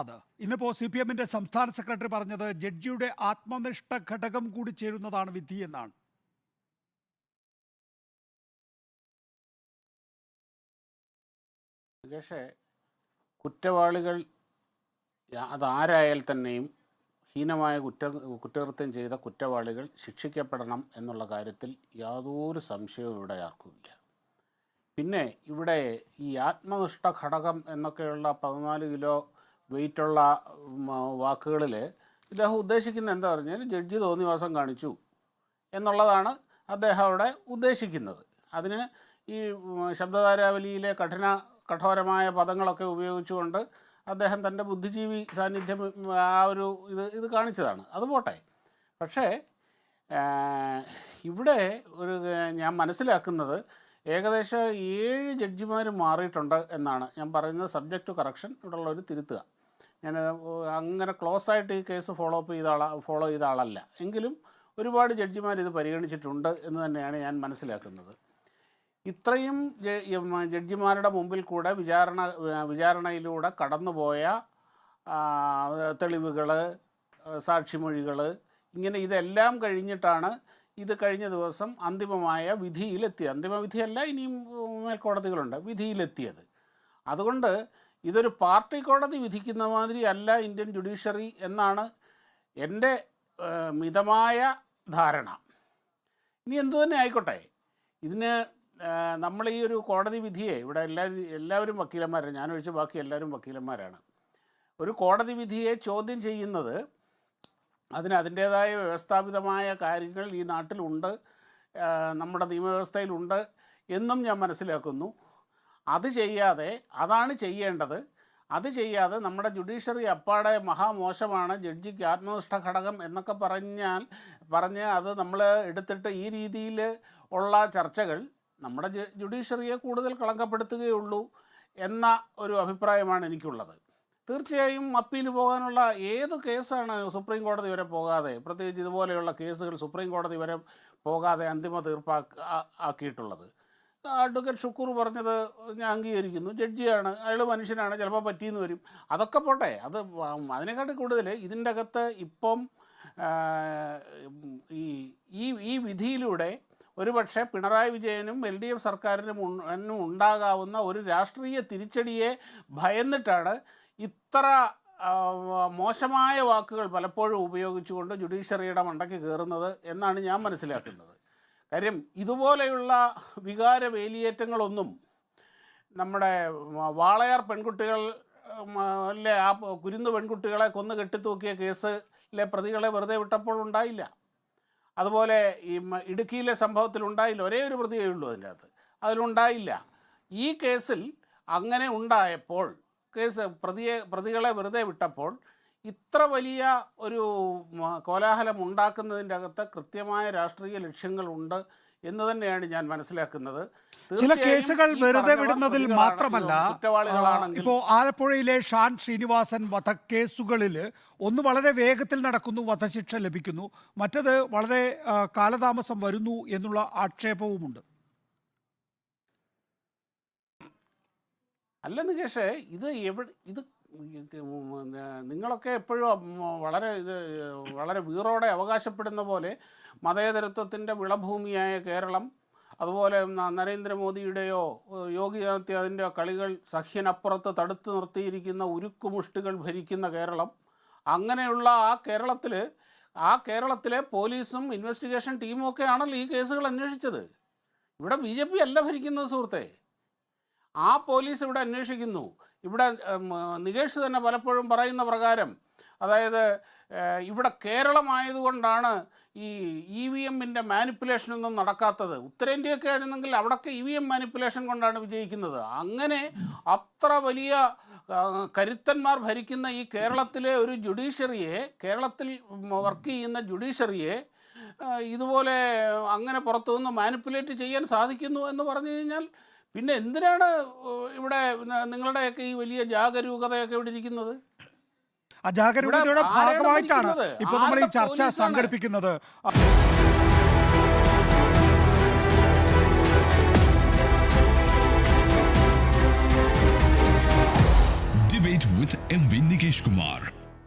അത്. ഇന്നിപ്പോ C P എമ്മിന്റെ സംസ്ഥാന സെക്രട്ടറി പറഞ്ഞത് ജഡ്ജിയുടെ ആത്മനിഷ്ഠ ഘടകം കൂടി ചേരുന്നതാണ് വിധി എന്നാണ്. പക്ഷേ കുറ്റവാളികൾ അതാരായാൽ തന്നെയും ഹീനമായ കുറ്റ കുറ്റകൃത്യം ചെയ്ത കുറ്റവാളികൾ ശിക്ഷിക്കപ്പെടണം എന്നുള്ള കാര്യത്തിൽ യാതൊരു സംശയവും ഇവിടെ ആർക്കുമില്ല. പിന്നെ ഇവിടെ ഈ ആത്മനിഷ്ഠ ഘടകം എന്നൊക്കെയുള്ള പതിനാല് കിലോ വെയിറ്റുള്ള വാക്കുകളിൽ ഇദ്ദേഹം ഉദ്ദേശിക്കുന്ന എന്താ പറഞ്ഞാൽ ജഡ്ജി തോന്നിവാസം കാണിച്ചു എന്നുള്ളതാണ് അദ്ദേഹം അവിടെ ഉദ്ദേശിക്കുന്നത്. അതിന് ഈ ശബ്ദധാരാവലിയിലെ കഠിന കഠോരമായ പദങ്ങളൊക്കെ ഉപയോഗിച്ചുകൊണ്ട് അദ്ദേഹം തന്റെ ബുദ്ധിജീവി സാന്നിധ്യം ആ ഒരു ഇത് ഇത് കാണിച്ചതാണ്. അത് പോട്ടെ. പക്ഷേ ഇവിടെ ഒരു ഞാൻ മനസ്സിലാക്കുന്നത് ഏകദേശം ഏഴ് ജഡ്ജിമാർ മാറിയിട്ടുണ്ട് എന്നാണ്. ഞാൻ പറയുന്നത് സബ്ജക്റ്റ് കറക്ഷൻ ഇവിടെയുള്ള ഒരു തിരുത്തുക. ഞാൻ അങ്ങനെ ക്ലോസ് ആയിട്ട് ഈ കേസ് ഫോളോ അപ്പ് ചെയ്ത ആളാ ഫോളോ ചെയ്ത ആളല്ല. എങ്കിലും ഒരുപാട് ജഡ്ജിമാർ ഇത് പരിഗണിച്ചിട്ടുണ്ട് എന്ന് തന്നെയാണ് ഞാൻ മനസ്സിലാക്കുന്നത്. ഇത്രയും ജഡ്ജിമാരുടെ മുമ്പിൽ കൂടെ വിചാരണ വിചാരണയിലൂടെ കടന്നുപോയ തെളിവുകൾ സാക്ഷിമൊഴികൾ ഇങ്ങനെ ഇതെല്ലാം കഴിഞ്ഞിട്ടാണ് ഇത് കഴിഞ്ഞ ദിവസം അന്തിമമായ വിധിയിലെത്തിയത്. അന്തിമ വിധിയല്ല ഇനിയും മേൽക്കോടതികളുണ്ട്. വിധിയിലെത്തിയത്. അതുകൊണ്ട് ഇതൊരു പാർട്ടി കോടതി വിധിക്കുന്ന മാതിരി അല്ല ഇന്ത്യൻ ജുഡീഷ്യറി എന്നാണ് എന്റെ മിതമായ ധാരണ. ഇനി എന്തു തന്നെ ആയിക്കോട്ടെ? ഇതിന് നമ്മൾ ഈ ഒരു കോടതി വിധിയെ ഇവിടെ എല്ലാവരും എല്ലാവരും വക്കീലന്മാരാണ് ഞാനൊഴിച്ച് ബാക്കി എല്ലാവരും വക്കീലന്മാരാണ്. ഒരു കോടതി വിധിയെ ചോദ്യം ചെയ്യുന്നത് അതിന് അതിന്റേതായ വ്യവസ്ഥാപിതമായ കാര്യങ്ങൾ ഈ നാട്ടിലുണ്ട് നമ്മുടെ നിയമവ്യവസ്ഥയിലുണ്ട് എന്നും ഞാൻ മനസ്സിലാക്കുന്നു. അത് ചെയ്യാതെ അതാണ് ചെയ്യേണ്ടത്. അത് ചെയ്യാതെ നമ്മുടെ ജുഡീഷ്യറി അപ്പാടെ മഹാമോശമാണ്. ജഡ്ജിക്ക് ആത്മനിഷ്ഠ ഘടകം എന്നൊക്കെ പറഞ്ഞാൽ പറഞ്ഞ് അത് നമ്മൾ എടുത്തിട്ട് ഈ രീതിയിൽ ഉള്ള ചർച്ചകൾ നമ്മുടെ ജുഡീഷ്യറിയെ കൂടുതൽ കളങ്കപ്പെടുത്തുകയുള്ളൂ എന്ന ഒരു അഭിപ്രായമാണ് എനിക്കുള്ളത്. തീർച്ചയായും അപ്പീൽ പോകാനുള്ള ഏത് കേസാണ് സുപ്രീം കോടതി വരെ പോകാതെ പ്രത്യേകിച്ച് ഇതുപോലെയുള്ള കേസുകൾ സുപ്രീം കോടതി വരെ പോകാതെ അന്തിമ തീർപ്പാക്കി ആക്കിയിട്ടുള്ളത്. അഡ്വക്കേറ്റ് ഷുക്കൂർ പറഞ്ഞത് ഞാൻ അംഗീകരിക്കുന്നു. ജഡ്ജിയാണ് അയാൾ മനുഷ്യനാണ് ചിലപ്പോൾ പറ്റിയെന്ന് വരും. അതൊക്കെ പോട്ടെ. അത് അതിനെക്കാട്ടിൽ അതിനെക്കാട്ടി കൂടുതൽ ഇതിന്റെ അകത്ത് ഇപ്പം ഈ ഈ ഈ വിധിയിലൂടെ ഒരുപക്ഷെ പിണറായി വിജയനും എൽ ഡി എഫ് സർക്കാരിനും ഉണ്ടാകാവുന്ന ഒരു രാഷ്ട്രീയ തിരിച്ചടിയെ ഭയന്നിട്ടാണ് ഇത്ര മോശമായ വാക്കുകൾ പലപ്പോഴും ഉപയോഗിച്ചുകൊണ്ട് ജുഡീഷ്യറിയുടെ മണ്ടയ്ക്ക് കയറുന്നത് എന്നാണ് ഞാൻ മനസ്സിലാക്കുന്നത്. കാര്യം ഇതുപോലെയുള്ള വികാര വേലിയേറ്റങ്ങളൊന്നും നമ്മുടെ വാളയാർ പെൺകുട്ടികൾ അല്ലെ ആ കുരുന്ന് പെൺകുട്ടികളെ കൊന്നു കെട്ടിത്തൂക്കിയ കേസിലെ പ്രതികളെ വെറുതെ വിട്ടപ്പോൾ ഉണ്ടായില്ല. അതുപോലെ ഈ ഇടുക്കിയിലെ സംഭവത്തിൽ ഉണ്ടായില്ല. ഒരേ ഒരു പ്രതിയേ ഉള്ളൂ അതിന്റെ അകത്ത് അതിലുണ്ടായില്ല. ഈ കേസിൽ അങ്ങനെ ഉണ്ടായപ്പോൾ കേസ് പ്രതിയെ പ്രതികളെ വെറുതെ വിട്ടപ്പോൾ ഇത്ര വലിയ ഒരു കോലാഹലം ഉണ്ടാക്കുന്നതിന്റെ അകത്ത് കൃത്യമായ രാഷ്ട്രീയ ലക്ഷ്യങ്ങളുണ്ട് എന്ന് തന്നെയാണ് ഞാൻ മനസ്സിലാക്കുന്നത്. ചില കേസുകൾ വെറുതെ വിടുന്നതിൽ മാത്രമല്ല ഇപ്പോ ആലപ്പുഴയിലെ ഷാൻ ശ്രീനിവാസൻ വധക്കേസുകളിൽ ഒന്ന് വളരെ വേഗത്തിൽ നടക്കുന്നു വധശിക്ഷ ലഭിക്കുന്നു. മറ്റത് വളരെ കാലതാമസം വരുന്നു എന്നുള്ള ആക്ഷേപവുമുണ്ട്. അല്ല നികേഷേ ഇത് എവിടെ ഇത് നിങ്ങളൊക്കെ എപ്പോഴും വളരെ ഇത് വളരെ വീറോടെ അവകാശപ്പെടുന്ന പോലെ മതേതരത്വത്തിന്റെ വിളഭൂമിയായ കേരളം അതുപോലെ നരേന്ദ്രമോദിയുടെയോ യോഗി ആദിത്യനാഥിന്റെയോ കളികൾ സഹ്യനപ്പുറത്ത് തടുത്തു നിർത്തിയിരിക്കുന്ന ഉരുക്കുമുഷ്ടികൾ ഭരിക്കുന്ന കേരളം അങ്ങനെയുള്ള ആ കേരളത്തിൽ ആ കേരളത്തിലെ പോലീസും ഇൻവെസ്റ്റിഗേഷൻ ടീമും ഒക്കെ ആണല്ലോ ഈ കേസുകൾ അന്വേഷിച്ചത്. ഇവിടെ ബി ജെ പി അല്ല ഭരിക്കുന്നത് സുഹൃത്തെ. ആ പോലീസ് ഇവിടെ അന്വേഷിക്കുന്നു. ഇവിടെ നികേഷ് തന്നെ പലപ്പോഴും പറയുന്ന പ്രകാരം അതായത് ഇവിടെ കേരളമായതുകൊണ്ടാണ് ഈ ഇ വി എമ്മിന്റെ മാനിപ്പുലേഷനൊന്നും നടക്കാത്തത്. ഉത്തരേന്ത്യയൊക്കെ ആയിരുന്നെങ്കിൽ അവിടൊക്കെ ഇ വി എം മാനിപ്പുലേഷൻ കൊണ്ടാണ് വിജയിക്കുന്നത്. അങ്ങനെ അത്ര വലിയ കരുത്തന്മാർ ഭരിക്കുന്ന ഈ കേരളത്തിലെ ഒരു ജുഡീഷ്യറിയെ കേരളത്തിൽ വർക്ക് ചെയ്യുന്ന ജുഡീഷ്യറിയെ ഇതുപോലെ അങ്ങനെ പുറത്തുനിന്ന് മാനിപ്പുലേറ്റ് ചെയ്യാൻ സാധിക്കുന്നു എന്ന് പറഞ്ഞു കഴിഞ്ഞാൽ പിന്നെ എന്തിനാണ് ഇവിടെ നിങ്ങളുടെയൊക്കെ ഈ വലിയ ജാഗരൂകതയൊക്കെ ഇവിടെ ഇരിക്കുന്നത് ആരാണ് ഭാഗമായിട്ടാണ്? ഇപ്പോൾ നമ്മൾ ഈ ചർച്ച? സംഘടിപ്പിക്കുന്നത്